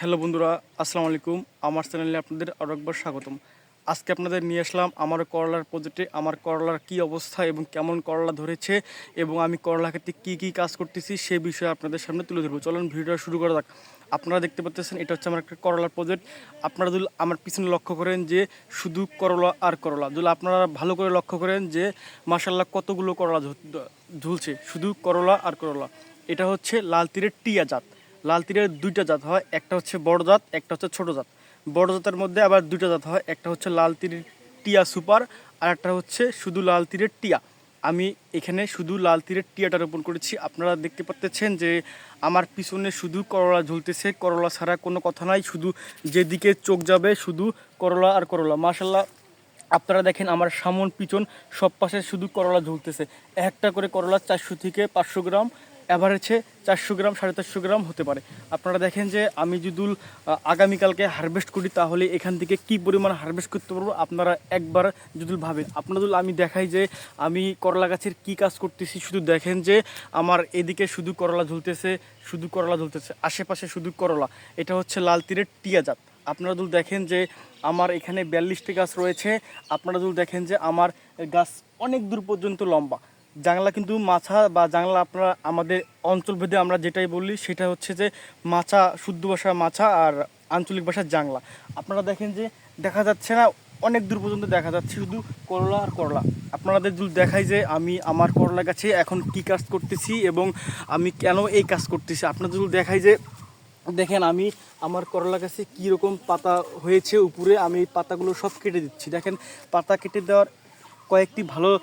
Hello বন্ধুরা, আসসালামু আলাইকুম। আমার চ্যানেলে আপনাদের আরও একবার স্বাগতম। আজকে আপনাদের নিয়ে আসলাম আমার করলার প্রজেক্টে আমার করলার কি অবস্থা এবং কেমন করলা ধরেছে এবং আমি করলা ক্ষেত্রে কী কী কাজ করতেছি সে বিষয়ে আপনাদের সামনে তুলে ধরবো। চলুন ভিডিওটা শুরু করা যাক। আপনারা দেখতে পাচ্ছেন এটা হচ্ছে আমার একটা করলার প্রজেক্ট। আপনারা যদি আমার পিছনে লক্ষ্য করেন যে শুধু করলা আর করলা, যদি আপনারা ভালো করে লক্ষ্য করেন যে মাসাল্লাহ কতগুলো করলা ঝুলছে, শুধু করলা আর করলা। এটা হচ্ছে লাল তীরের টিয়া জাত। লাল তীরের দুইটা জাত হয়, একটা হচ্ছে বড় জাত, একটা হচ্ছে ছোট জাত। বড় জাতের মধ্যে আবার দুইটা জাত হয়, একটা হচ্ছে লাল তীরের টিয়া সুপার আর একটা হচ্ছে শুধু লাল তীরের টিয়া। আমি এখানে শুধু লাল তীরের টিয়াটা রোপণ করেছি। আপনারা দেখতে পাচ্ছেন যে আমার পিছনে শুধু করলা ঝুলতেছে। করলা ছাড়া কোনো কথা নাই, শুধু যেদিকে চোখ যাবে শুধু করলা আর করলা। মাশাল্লাহ আপনারা দেখেন আমার সামন পিছন সব পাশে শুধু করলা ঝুলতেছে। একটা করে করলা চারশো থেকে পাঁচশো গ্রাম অ্যাভারেজে চারশো গ্রাম, সাড়ে চারশো গ্রাম হতে পারে। আপনারা দেখেন যে আমি যদি আগামীকালকে হারভেস্ট করি, তাহলে এখান থেকে কি পরিমাণ হারভেস্ট করতে পারব আপনারা একবার যদি ভাবেন। আপনারা যদি আমি দেখাই যে আমি করলা গাছের কি কাজ করতেছি, শুধু দেখেন যে আমার এদিকে শুধু করলা ঝুলতেছে, শুধু করলা ঝুলতেছে, আশেপাশে শুধু করলা। এটা হচ্ছে লাল তীরের টিয়া জাত। আপনারা যদি দেখেন যে আমার এখানে বিয়াল্লিশটি গাছ রয়েছে, আপনারা যদি দেখেন যে আমার গাছ অনেক দূর পর্যন্ত লম্বা। জাংলা কিন্তু মাছা বা জাংলা আপনারা আমাদের অঞ্চলভেদে আমরা যেটাই বলি, সেটা হচ্ছে যে মাছা, শুদ্ধ ভাষা মাছা আর আঞ্চলিক ভাষার জাংলা। আপনারা দেখেন যে দেখা যাচ্ছে না, অনেক দূর পর্যন্ত দেখা যাচ্ছে শুধু করলা আর করলা। আপনাদের যদি দেখাই যে আমি আমার করলা গাছে এখন কি কাজ করতেছি এবং আমি কেন এই কাজ করতেছি, আপনাদের যদি দেখাই যে দেখেন আমি আমার করলা গাছে কীরকম পাতা হয়েছে উপরে, আমি পাতাগুলো সব কেটে দিচ্ছি। দেখেন, পাতা কেটে দেওয়ার কয়েকটি ভালো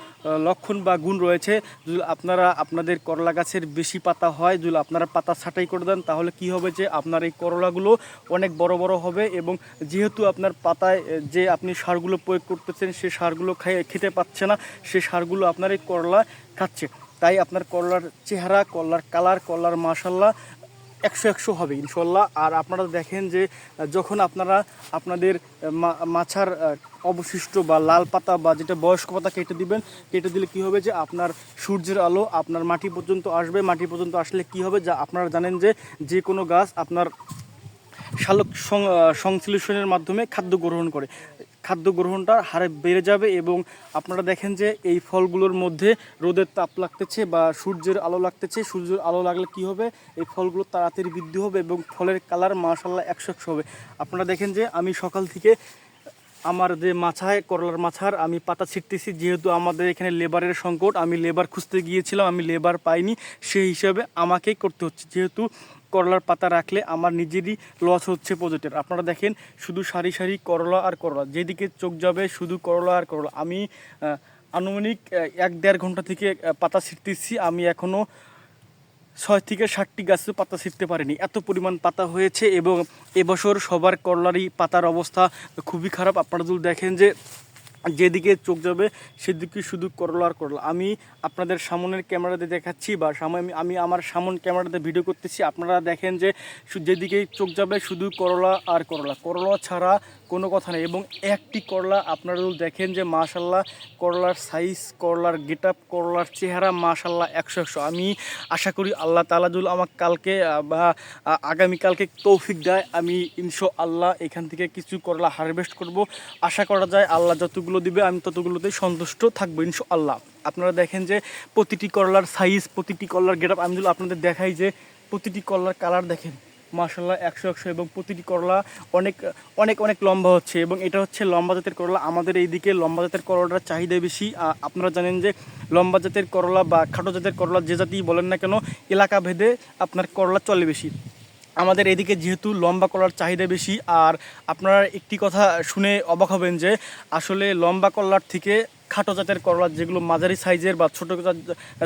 লক্ষণ বা গুণ রয়েছে। যদি আপনারা, আপনাদের করলা গাছের বেশি পাতা হয়, যদি আপনারা পাতা ছাঁটাই করে দেন, তাহলে কি হবে যে আপনার এই করলাগুলো অনেক বড় বড় হবে এবং যেহেতু আপনার পাতায় যে আপনি সারগুলো প্রয়োগ করতেছেন, সে সারগুলো খাই- খেতে পাচ্ছে না, সে সারগুলো আপনার এই করলা খাচ্ছে। তাই আপনার করলার চেহারা, করলার কালার করলার মাসাল্লাহ একশো একশো হবে, ইনশাল্লাহ। আর আপনারা দেখেন যে, যখন আপনারা আপনাদের মাছার অবশিষ্ট বা লাল পাতা বা যেটা বয়স্ক পাতা কেটে দিবেন, কেটে দিলে কি হবে যে, আপনার সূর্যের আলো আপনার মাটি পর্যন্ত আসবে। মাটি পর্যন্ত আসলে কি হবে? যা আপনারা জানেন যে যে কোনো গাছ আপনার শালক সংশ্লেষণের মাধ্যমে খাদ্য গ্রহণ করে। খাদ্য গ্রহণটার হারে বেড়ে যাবে এবং আপনারা দেখেন যে এই ফলগুলোর মধ্যে রোদের তাপ লাগতেছে বা সূর্যের আলো লাগতেছে। সূর্যের আলো লাগলে কি হবে? এই ফলগুলো তাড়াতাড়ি বৃদ্ধি হবে এবং ফলের কালার মাশাল্লাহ একশো একশো হবে। আপনারা দেখেন যে আমি সকাল থেকে আমার যে মাছায়, করলার মাছার, আমি পাতা ছিটতেছি। যেহেতু আমাদের এখানে লেবারের সংকট, আমি লেবার খুঁজতে গিয়েছিলাম, আমি লেবার পাইনি। সেই হিসাবে আমাকেই করতে হচ্ছে। যেহেতু করলার পাতা রাখলে আমার নিজেরই লস হচ্ছে প্রজেক্টের আপনারা দেখেন, শুধু সারি সারি করলা আর করলা। যেদিকে চোখ যাবে, শুধু করলা আর করলা। আমি আনুমানিক এক দেড় ঘণ্টা থেকে পাতা ছিটতেছি। আমি এখনও ছয় থেকে ষাটটি গাছে পাতা ছিঁড়তে পারেনি। এত পরিমাণ পাতা হয়েছে এবং এবছর সবার করলারই পাতার অবস্থা খুবই খারাপ। আপনারা যদি দেখেন যে যেদিকে চোখ যাবে, সেদিকে শুধু করলা আর করলা। আমি আপনাদের সামনের ক্যামেরাতে দেখাচ্ছি বা সামনে আমি- আমি আমার সামন ক্যামেরাতে ভিডিও করতেছি। আপনারা দেখেন যে যেদিকে চোখ যাবে, শুধু করলা আর করলা। করলা ছাড়া কোনো কথা নেই। এবং একটি করলা আপনারা যদি দেখেন যে মাশাল্লাহ করলার সাইজ করলার গেট আপ করলার চেহারা মাশাল্লাহ একশো একশো। আমি আশা করি আল্লাহ তালাজুল আমাকে কালকে বা আগামীকালকে তৌফিক দেয়, আমি ইনশো আল্লাহ এখান থেকে কিছু করলা হারভেস্ট করব। আশা করা যায় আল্লাহ যতগুলো দিবে, আমি ততগুলোতেই সন্তুষ্ট থাকব ইনশো আল্লাহ আপনারা দেখেন যে প্রতিটি করলার সাইজ প্রতিটি করলার গেট আপ আমি যদি আপনাদের দেখাই যে প্রতিটি করলার কালার দেখেন। মাশাল্লাহ একশো একশো এবং প্রতিটি করলা অনেক অনেক অনেক লম্বা হচ্ছে এবং এটা হচ্ছে লম্বা জাতের করলা। আমাদের এইদিকে লম্বা জাতের করলার চাহিদা বেশি। আপনারা জানেন যে লম্বা জাতের করলা বা খাটো জাতের করলা যে জাতি বলেন না কেন, এলাকা ভেদে আপনার করলা চলে বেশি। আমাদের এদিকে যেহেতু লম্বা কলার চাহিদা বেশি, আর আপনারা একটি কথা শুনে অবাক হবেন যে আসলে লম্বা কলার থেকে খাটো জাতের করলা যেগুলো মাঝারি সাইজের বা ছোটো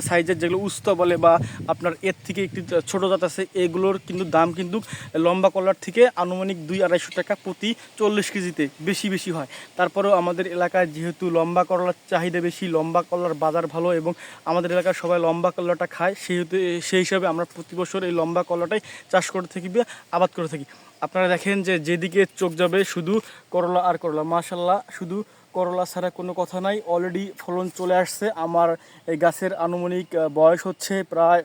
সাইজের যেগুলো উস্ত বলে বা আপনার এর থেকে একটি ছোটো জাত আছে, এগুলোর কিন্তু দাম কিন্তু লম্বা কলার থেকে আনুমানিক দুই আড়াইশো টাকা প্রতি চল্লিশ কেজিতে বেশি বেশি হয়। তারপরেও আমাদের এলাকায় যেহেতু লম্বা করলার চাহিদা বেশি, লম্বা করলার বাজার ভালো এবং আমাদের এলাকার সবাই লম্বা কলাটা খায়, সেহেতু সেই হিসাবে আমরা প্রতি বছর এই লম্বা কলাটাই চাষ করে থাকি বা আবাদ করে থাকি। আপনারা দেখেন যে যেদিকে চোখ যাবে শুধু করলা আর করলা। মাশাল্লাহ, শুধু করলা ছাড়া কোনো কথা নাই। অলরেডি ফলন চলে আসছে। আমার এই গাছের আনুমানিক বয়স হচ্ছে প্রায়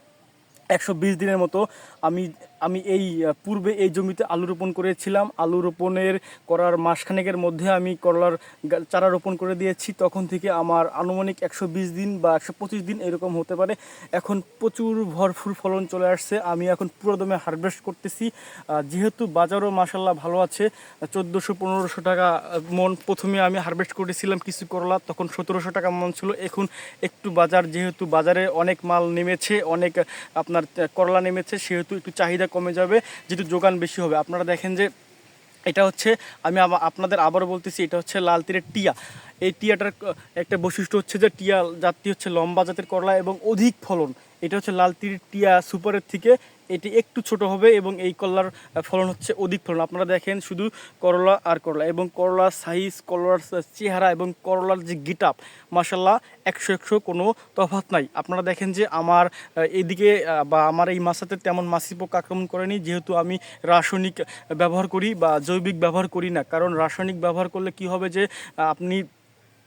একশো বিশ দিনের মতো। আমি আমি এই পূর্বে এই জমিতে আলু রোপণ করেছিলাম। আলু রোপণের করার মাসখানেকের মধ্যে আমি করলার চারা রোপণ করে দিয়েছি। তখন থেকে আমার আনুমানিক একশো বিশ দিন বা একশো পঁচিশ দিন এরকম হতে পারে। এখন প্রচুর ভরপুর ফলন চলে আসছে। আমি এখন পুরোদমে হারভেস্ট করতেছি। যেহেতু বাজারও মাসাল্লাহ ভালো আছে, চোদ্দোশো পনেরোশো টাকা মন প্রথমে আমি হারভেস্ট করেছিলাম কিছু করলা। তখন সতেরোশো টাকা মন ছিল। এখন একটু বাজার, যেহেতু বাজারে অনেক মাল নেমেছে, অনেক আপনার করলা নেমেছে, সেহেতু একটু চাহিদা কমে যাবে, যেহেতু যোগান বেশি হবে। আপনারা দেখেন যে এটা হচ্ছে, আমি আপনাদের আবারও বলতেছি, এটা হচ্ছে লাল তীরের টিয়া। এই টিয়াটার একটা বৈশিষ্ট্য হচ্ছে যে টিয়া জাতটি হচ্ছে লম্বা জাতের করলা এবং অধিক ফলন। এটা হচ্ছে লাল তীরের টিয়া সুপারের থেকে। এটি একটু ছোট হবে এবং এই করলার ফলন হচ্ছে অধিক ফলন। আপনারা দেখেন শুধু করলা আর করলা এবং করলার সাইজ করলার চেহারা এবং করলার যে গিটাপ মাসাল্লাহ একশো একশো কোনো তফাৎ নাই। আপনারা দেখেন যে আমার এদিকে বা আমার এই মাছাতে তেমন মাছি পোকা আক্রমণ করেনি। যেহেতু আমি রাসায়নিক ব্যবহার করি বা জৈবিক ব্যবহার করি না, কারণ রাসায়নিক ব্যবহার করলে কি হবে যে আপনি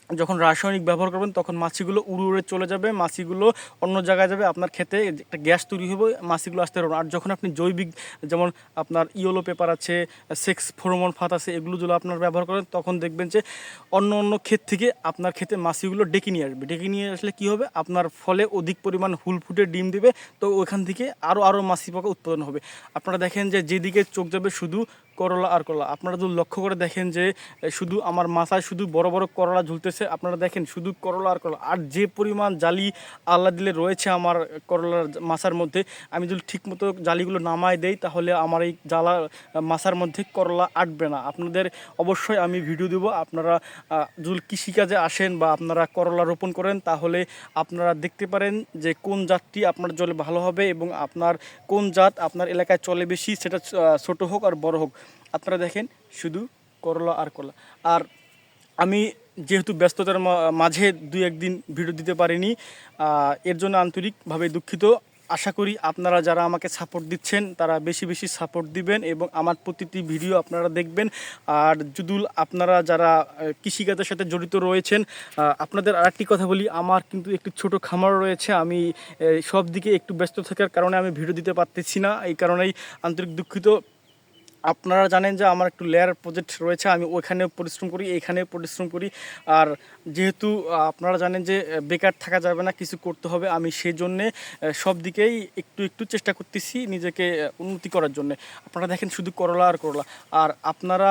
যখন রাসায়নিক ব্যবহার করবেন, তখন মাছিগুলো উড়ে উড়ে চলে যাবে, মাছিগুলো অন্য জায়গায় যাবে, আপনার খেতে একটা গ্যাস তৈরি হবে, মাছিগুলো আসতে পারবে আর যখন আপনি জৈবিক, যেমন আপনার ইয়েলো পেপার আছে সেক্স ফোরমন ফাত আছে, এগুলো যদি আপনার ব্যবহার করেন, তখন দেখবেন যে অন্য অন্য ক্ষেত থেকে আপনার খেতে মাছিগুলো ডেকে নিয়ে আসবে। ডেকে নিয়ে আসলে কী হবে? আপনার ফলে অধিক পরিমাণ হুল ফুটে ডিম দিবে, তো ওইখান থেকে আরও আরও মাছি পোকা উৎপাদন হবে। আপনারা দেখেন যে যেদিকে চোখ যাবে, শুধু করলা আর করলা। আপনারা যদি লক্ষ্য করে দেখেন যে শুধু আমার মাথায় শুধু বড় বড় করলা ঝুলতেছে, আপনারা দেখেন শুধু করলা আর করলা। আর যে পরিমাণ জালি আল্লাহ দিলে রয়েছে আমার করলার মাছার মধ্যে, আমি যদি ঠিকমতো জালিগুলো নামায় দেই, তাহলে আমার এই জ্বালা মাছার মধ্যে করলা আটবে না। আপনাদের অবশ্যই আমি ভিডিও দেবো। আপনারা যদি কৃষিকাজে আসেন বা আপনারা করলা রোপণ করেন, তাহলে আপনারা দেখতে পারেন যে কোন জাতটি আপনার জলে ভালো হবে এবং আপনার কোন জাত আপনার এলাকায় চলে বেশি, সেটা ছোট হোক আর বড় হোক। আপনারা দেখেন, শুধু করলা আর করলা। আর আমি যেহেতু ব্যস্ততার মাঝে দুই একদিন ভিডিও দিতে পারিনি এর জন্য আন্তরিকভাবে দুঃখিত। আশা করি আপনারা যারা আমাকে সাপোর্ট দিচ্ছেন, তারা বেশি বেশি সাপোর্ট দিবেন এবং আমার প্রতিটি ভিডিও আপনারা দেখবেন। আর যদুল, আপনারা যারা কৃষিকাজের সাথে জড়িত রয়েছেন আপনাদের আরেকটি কথা বলি, আমার কিন্তু একটি ছোট খামার রয়েছে। আমি সব দিকে একটু ব্যস্ত থাকার কারণে আমি ভিডিও দিতে পারতেছি না। এই কারণেই আন্তরিক দুঃখিত। আপনারা জানেন যে আমার একটু লেয়ার প্রজেক্ট রয়েছে, আমি ওইখানেও পরিশ্রম করি, এইখানেও পরিশ্রম করি। আর যেহেতু আপনারা জানেন যে বেকার থাকা যাবে না, কিছু করতে হবে, আমি সেই জন্যে সব দিকেই একটু একটু চেষ্টা করতেছি নিজেকে উন্নতি করার জন্য। আপনারা দেখেন শুধু করলা আর করলা। আর আপনারা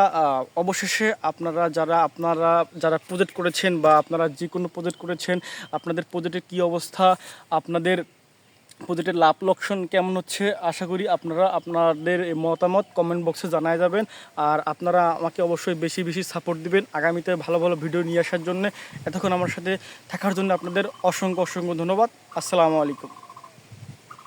অবশেষে আপনারা যারা আপনারা যারা প্রজেক্ট করেছেন বা আপনারা যে কোনো প্রজেক্ট করেছেন, আপনাদের প্রজেক্টের কী অবস্থা, আপনাদের প্রজেক্টের লাভ লক্ষণ কেমন হচ্ছে আশা করি আপনারা আপনাদের মতামত কমেন্ট বক্সে জানায় যাবেন। আর আপনারা আমাকে অবশ্যই বেশি বেশি সাপোর্ট দিবেন আগামীতে ভালো ভালো ভিডিও নিয়ে আসার জন্য। এতক্ষণ আমার সাথে থাকার জন্য আপনাদের অসংখ্য অসংখ্য ধন্যবাদ। আসসালামু আলাইকুম।